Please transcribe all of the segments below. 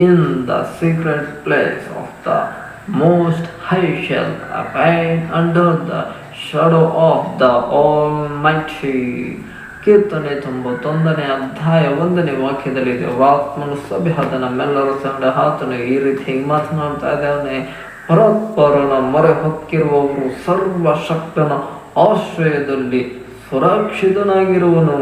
In the secret place of the Most High shall abide under the shadow of the Almighty. ಕೀರ್ತನೆ ತೊಂಬತ್ತೊಂದನೇ ಅಧ್ಯಾಯ ಒಂದನೇ ವಾಕ್ಯದಲ್ಲಿ ದೇವಾತ್ಮನು ಸಭೆ ಆದ ಸಂಡ ಆತನು ಈ ರೀತಿ ಮಾತನಾಡ್ತಾ ಇದ್ದಾನೆ, ಪರಸ್ಪರನ ಮೊರೆ ಹೊಕ್ಕಿರುವವರು ಸರ್ವಶಕ್ತನ ಆಶ್ರಯದಲ್ಲಿ ಸುರಕ್ಷಿತನಾಗಿರುವನು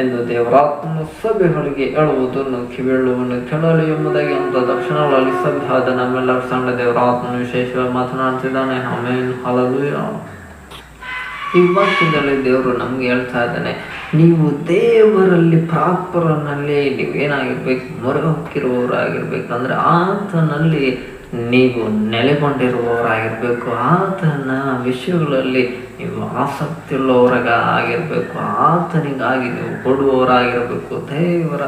ಎಂದು ದೇವರಾತ್ಮನ ಸಭೆಗಳಿಗೆ ಹೇಳುವುದನ್ನು ಕಿವಿಳುವನ್ನು ಕೇಳಲು ಎಂಬುದಾಗಿ ಅಂತ ದಕ್ಷಿಣಗಳಲ್ಲಿ ಸಭೆ ನಮ್ಮೆಲ್ಲರೂ ಸಣ್ಣ ದೇವರಾತ್ಮನು ವಿಶೇಷವಾಗಿ ಮಾತನಾಡ್ತಿದ್ದಾನೆ ಆಮೇನ್. ಹಲಲುಯ ಈ ವಾಕ್ಯದಲ್ಲಿ ದೇವರು ನಮ್ಗೆ ಹೇಳ್ತಾ ಇದ್ದಾನೆ, ನೀವು ದೇವರಲ್ಲಿ ಪ್ರಾಪರನಲ್ಲಿ ನೀವು ಏನಾಗಿರ್ಬೇಕು? ಮೊರೆ ಹೊಕ್ಕಿರುವವರಾಗಿರ್ಬೇಕಂದ್ರೆ ಆತನಲ್ಲಿ ನೀವು ನೆಲೆಗೊಂಡಿರುವವರಾಗಿರ್ಬೇಕು. ಆತನ ವಿಷಯಗಳಲ್ಲಿ ನೀವು ಆಸಕ್ತಿ ಉಳ್ಳವರಾಗ ಆಗಿರಬೇಕು ಆತನಿಗಾಗಿ ನೀವು ಕೊಡುವವರಾಗಿರಬೇಕು ದೇವರ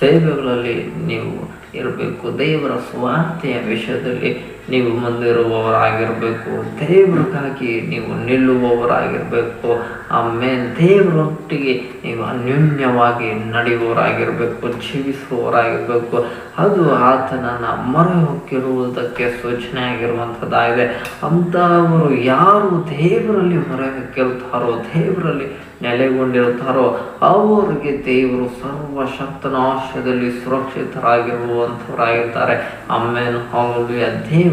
ಸೇವೆಗಳಲ್ಲಿ ನೀವು ಇರಬೇಕು ದೇವರ ಸ್ವಾರ್ಥೆಯ ವಿಷಯದಲ್ಲಿ ನೀವು ಮುಂದಿರುವವರಾಗಿರಬೇಕು. ದೇವರಿಗಾಗಿ ನೀವು ನಿಲ್ಲುವವರಾಗಿರಬೇಕು. ಆಮೇಲೆ ದೇವರೊಟ್ಟಿಗೆ ನೀವು ಅನ್ಯೋನ್ಯವಾಗಿ ನಡೆಯುವವರಾಗಿರಬೇಕು, ಜೀವಿಸುವವರಾಗಿರಬೇಕು. ಅದು ಆತನನ್ನು ಮೊರೆ ಹೊಕ್ಕಿರುವುದಕ್ಕೆ ಸೂಚನೆ ಆಗಿರುವಂಥದ್ದಾಗಿದೆ ಅಂಥವರು ಯಾರು ದೇವರಲ್ಲಿ ಮೊರೆ ಹೊಕ್ಕಿರುತ್ತಾರೋ ದೇವರಲ್ಲಿ ನೆಲೆಗೊಂಡಿರುತ್ತಾರೋ, ಅವರಿಗೆ ದೇವರು ಸರ್ವ ಶಕ್ತನಾಶದಲ್ಲಿ ಸುರಕ್ಷಿತರಾಗಿರುವಂಥವರಾಗಿರ್ತಾರೆ. ಆಮೇಲೆ, ಹೌದು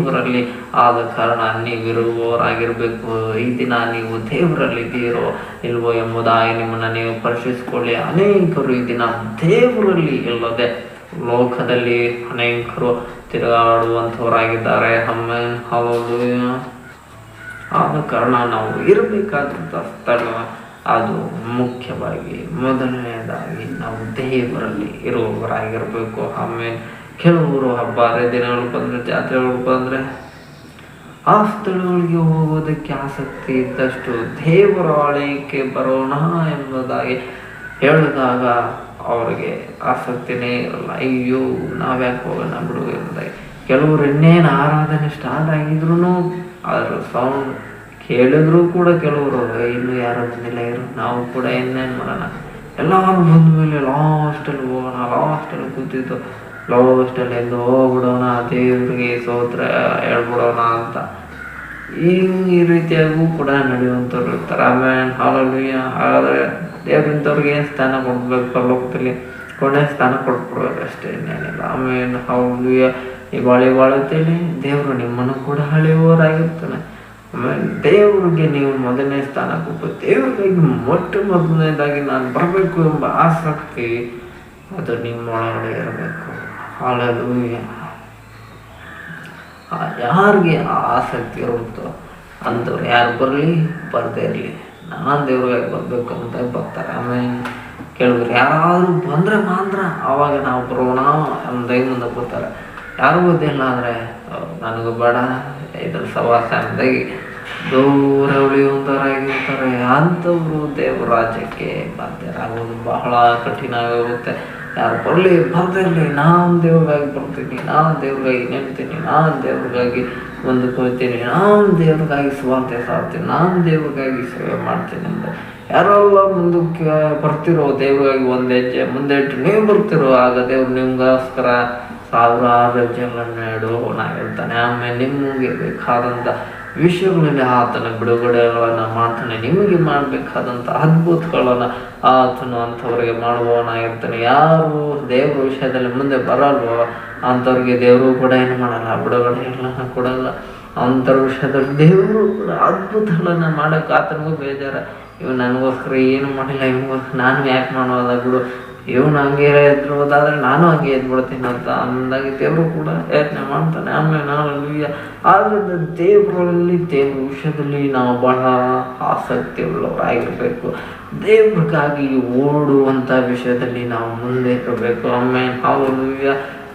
ದೇವರಲ್ಲಿ ಆದ ಕಾರಣ ನೀವಿರುವವರಾಗಿರಬೇಕು. ಈ ದಿನ ನೀವು ದೇವರಲ್ಲಿ ಇದ್ದೀರೋ ಇಲ್ವೋ ಎಂಬುದಾಗಿ ನಿಮ್ಮನ್ನು ನೀವು ಪರಿಶೀಲಿಸಿಕೊಳ್ಳಿ ಅನೇಕರು ಈ ದಿನ ದೇವರಲ್ಲಿ ಇಲ್ಲದೆ ಲೋಕದಲ್ಲಿ ಅನೇಕರು ತಿರುಗಾಡುವಂಥವರಾಗಿದ್ದಾರೆ. ಅಮ್ಮನ್ ಹೌದು. ಆದ ಕಾರಣ ನಾವು ಇರಬೇಕಾದಂಥ ಸ್ಥಳ ಅದು ಮುಖ್ಯವಾಗಿ ಮೊದಲನೆಯದಾಗಿ ನಾವು ದೇವರಲ್ಲಿ ಇರುವವರಾಗಿರಬೇಕು. ಆಮೇಲೆ ಕೆಲವರು ಹಬ್ಬ ಹರಿದಿನಗಳು ಬಂದರೆ ಜಾತ್ರೆಗಳು ಬಂದರೆ ಆ ಸ್ಥಳಗಳಿಗೆ ಹೋಗೋದಕ್ಕೆ ಆಸಕ್ತಿ ಇದ್ದಷ್ಟು ದೇವರ ಆಲಯಕ್ಕೆ ಬರೋಣ ಎಂಬುದಾಗಿ ಹೇಳಿದಾಗ ಅವರಿಗೆ ಆಸಕ್ತಿನೇ ಇರಲ್ಲ. ಅಯ್ಯೋ, ನಾವ್ಯಾಕೆ ಹೋಗೋಣ ಬಿಡು ಎಂಬುದಾಗಿ. ಕೆಲವರು ಇನ್ನೇನು ಆರಾಧನೆ ಸ್ಟಾರ್ಟ್ ಆಗಿದ್ರು ಅದರ ಸೌಂಡ್ ಕೇಳಿದ್ರು ಕೂಡ ಕೆಲವರು ಇನ್ನು ಯಾರು ಬಂದಿಲ್ಲ ಇರು, ನಾವು ಕೂಡ ಇನ್ನೇನು ಮಾಡೋಣ? ಎಲ್ಲರೂ ಬಂದ ಮೇಲೆ ಲಾಸ್ಟಲ್ಲಿ ಹೋಗೋಣ ಲಾಸ್ಟಲ್ಲಿ ಕೂತಿದ್ದು. ಲಾಸ್ಟಲ್ಲಿ ಎಂದು ಹೋಗ್ಬಿಡೋಣ, ದೇವ್ರಿಗೆ ಸೋತ್ರ, ಹೇಳ್ಬಿಡೋಣ ಅಂತ. ಈ ಈ ರೀತಿಯಾಗೂ ಕೂಡ ನಡೆಯುವಂಥವ್ರು ಇರ್ತಾರೆ ಆಮೇಲೆ ಹಾಲಲ್ಲಿ ಹಾಗಾದರೆ ದೇವರಿಂಥವ್ರಿಗೆ ಏನು ಸ್ಥಾನ ಕೊಡ್ಬೇಕು? ಪರಲೋಕದಲ್ಲಿ ಕೊನೆ ಸ್ಥಾನ ಕೊಟ್ಬಿಡ್ಬೇಕು ಅಷ್ಟೇ, ಇನ್ನೇನಿಲ್ಲ. ಆಮೇಲೆ ಹೌದು ಈ ಬಾಳಿ ಬಾಳುತ್ತೇಳಿ ದೇವರು ನಿಮ್ಮನ್ನು ಕೂಡ ಹಳೆಯುವವರಾಗಿರ್ತಾನೆ ಆಮೇಲೆ ದೇವರಿಗೆ ನೀವು ಮೊದಲನೇ ಸ್ಥಾನ ಕೊಟ್ಟು ದೇವ್ರಿಗೆ ಮೊಟ್ಟ ಮೊದಲನೇದಾಗಿ ನಾನು ಬರಬೇಕು ಎಂಬ ಆಸಕ್ತಿ, ಅದು ನಿಮ್ಮೊಳಗಡೆ ಇರಬೇಕು. ಹಾಳಲು ಯಾರಿಗೆ ಆಸಕ್ತಿ ಇರುತ್ತೋ ಅಂಥವ್ರು ಯಾರು ಬರಲಿ, ಬರದೇ ಇರಲಿ. ನಾನು ದೇವ್ರಿಗೆ ಬರಬೇಕು ಅಂತ ಬರ್ತಾರೆ ಆಮೇಲೆ ಕೇಳಿದ್ರು, ಯಾರಾದರೂ ಬಂದರೆ ಮಾತ್ರ ಆವಾಗ ನಾವು ಬರೋಣ ಅಂದಾಗಿ ಮುಂದೆ ಬರ್ತಾರೆ ಯಾರು ಗೊತ್ತಿಲ್ಲ ಅಂದರೆ ನನಗೂ ಬೇಡ ಇದ್ರ ಸವಾಸ ಅಂದಾಗಿ ದೂರ ಉಳಿಯುವಂಥವ್ರಾಗಿರ್ತಾರೆ ಅಂಥವ್ರು ದೇವ್ರ ರಾಜ್ಯಕ್ಕೆ ಬಾಧ್ಯರಾಗೋದು ಬಹಳ ಕಠಿಣ ಆಗುತ್ತೆ. ಯಾರು ಬರಲಿ ಬರ್ತಿರಲಿ ನಾನು ದೇವ್ರಿಗಾಗಿ ಬರ್ತೀನಿ, ನಾನು ದೇವ್ರಿಗಾಗಿ ನೆನ್ತೀನಿ ನಾನು ದೇವ್ರಿಗಾಗಿ ಮುಂದಕ್ಕೆ ನಾನು ದೇವ್ರಿಗಾಗಿ ಸ್ವಾರ್ಥ ಸಾರ್ತೀನಿ ನಾನು ದೇವ್ರಿಗಾಗಿ ಸೇವೆ ಮಾಡ್ತೀನಿ ಅಂತ ಯಾರೆಲ್ಲ ಮುಂದಕ್ಕೆ ಬರ್ತಿರೋ ದೇವ್ರಿಗಾಗಿ ಒಂದು ಹೆಜ್ಜೆ ಮುಂದೆ ಇಟ್ಟು ನೀವು ಬರ್ತಿರೋ, ಆಗ ದೇವ್ರು ನಿಮಗೋಸ್ಕರ ಸಾವಿರಾರು ಹೆಜ್ಜೆಗಳನ್ನು ನಾ ಹೇಳ್ತಾನೆ. ಆಮೇಲೆ ನಿಮಗೆ ಬೇಕಾದಂಥ ವಿಷಯಗಳಲ್ಲಿ ಆತನ ಬಿಡುಗಡೆಗಳನ್ನು ಮಾಡ್ತಾನೆ ನಿಮಗೆ ಮಾಡಬೇಕಾದಂಥ ಅದ್ಭುತಗಳನ್ನು ಆತನು ಅಂಥವ್ರಿಗೆ ಮಾಡುವವನಾಗಿರ್ತಾನೆ ಯಾರು ದೇವರ ವಿಷಯದಲ್ಲಿ ಮುಂದೆ ಬರಲ್ವೋ, ಅಂಥವ್ರಿಗೆ ದೇವರು ಕೂಡ ಏನು ಮಾಡಲ್ಲ, ಬಿಡುಗಡೆ ಎಲ್ಲ ಕೊಡಲ್ಲ. ಅಂಥವ್ರ ವಿಷಯದಲ್ಲಿ ದೇವರು ಕೂಡ ಅದ್ಭುತಗಳನ್ನು ಮಾಡೋಕೆ ಆತನಿಗೂ ಬೇಜಾರ. ಇವ್ ನನಗೋಸ್ಕರ ಏನು ಮಾಡಿಲ್ಲ ಇವ್ಗೋಸ್ಕರ ನಾನು ಯಾಕೆ ಮಾಡೋದ ಬಿಡು ಇವನು ಹಂಗೆ ಎದ್ರು ಹೋದಾದ್ರೆ ನಾನು ಹಂಗೆ ಎದ್ಬಿಡ್ತೀನಿ ಅಂತ ಅಂದಾಗಿ ದೇವರು ಕೂಡ ಯತ್ನೆ ಮಾಡ್ತಾನೆ. ಆಮೇಲೆ ನಾವು ಆದ್ದರಿಂದ ದೇವರಲ್ಲಿ ದೇವ್ರ ವಿಷಯದಲ್ಲಿ ನಾವು ಬಹಳ ಆಸಕ್ತಿ ಉಳ್ಳವರಾಗಿರಬೇಕು ದೇವ್ರಿಗಾಗಿ ಓಡುವಂಥ ವಿಷಯದಲ್ಲಿ ನಾವು ಮುಂದೆ ಇರಬೇಕು. ಆಮೇಲೆ ನಾವು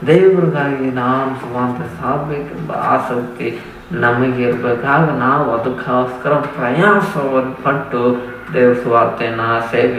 ದೇವ್ರಿಗಾಗಿ ನಾನು ಸ್ವಾತಂತ್ರ್ಯ ಸಾಧಬೇಕೆಂಬ ಆಸಕ್ತಿ ನಮಗೆ ಇರಬೇಕಾಗ ನಾವು ಅದಕ್ಕೋಸ್ಕರ ಪ್ರಯಾಸವನ್ನು ಪಟ್ಟು ದೇವ್ರ ಸ್ವಾರ್ಥೆಯನ್ನು ಸೇವೆ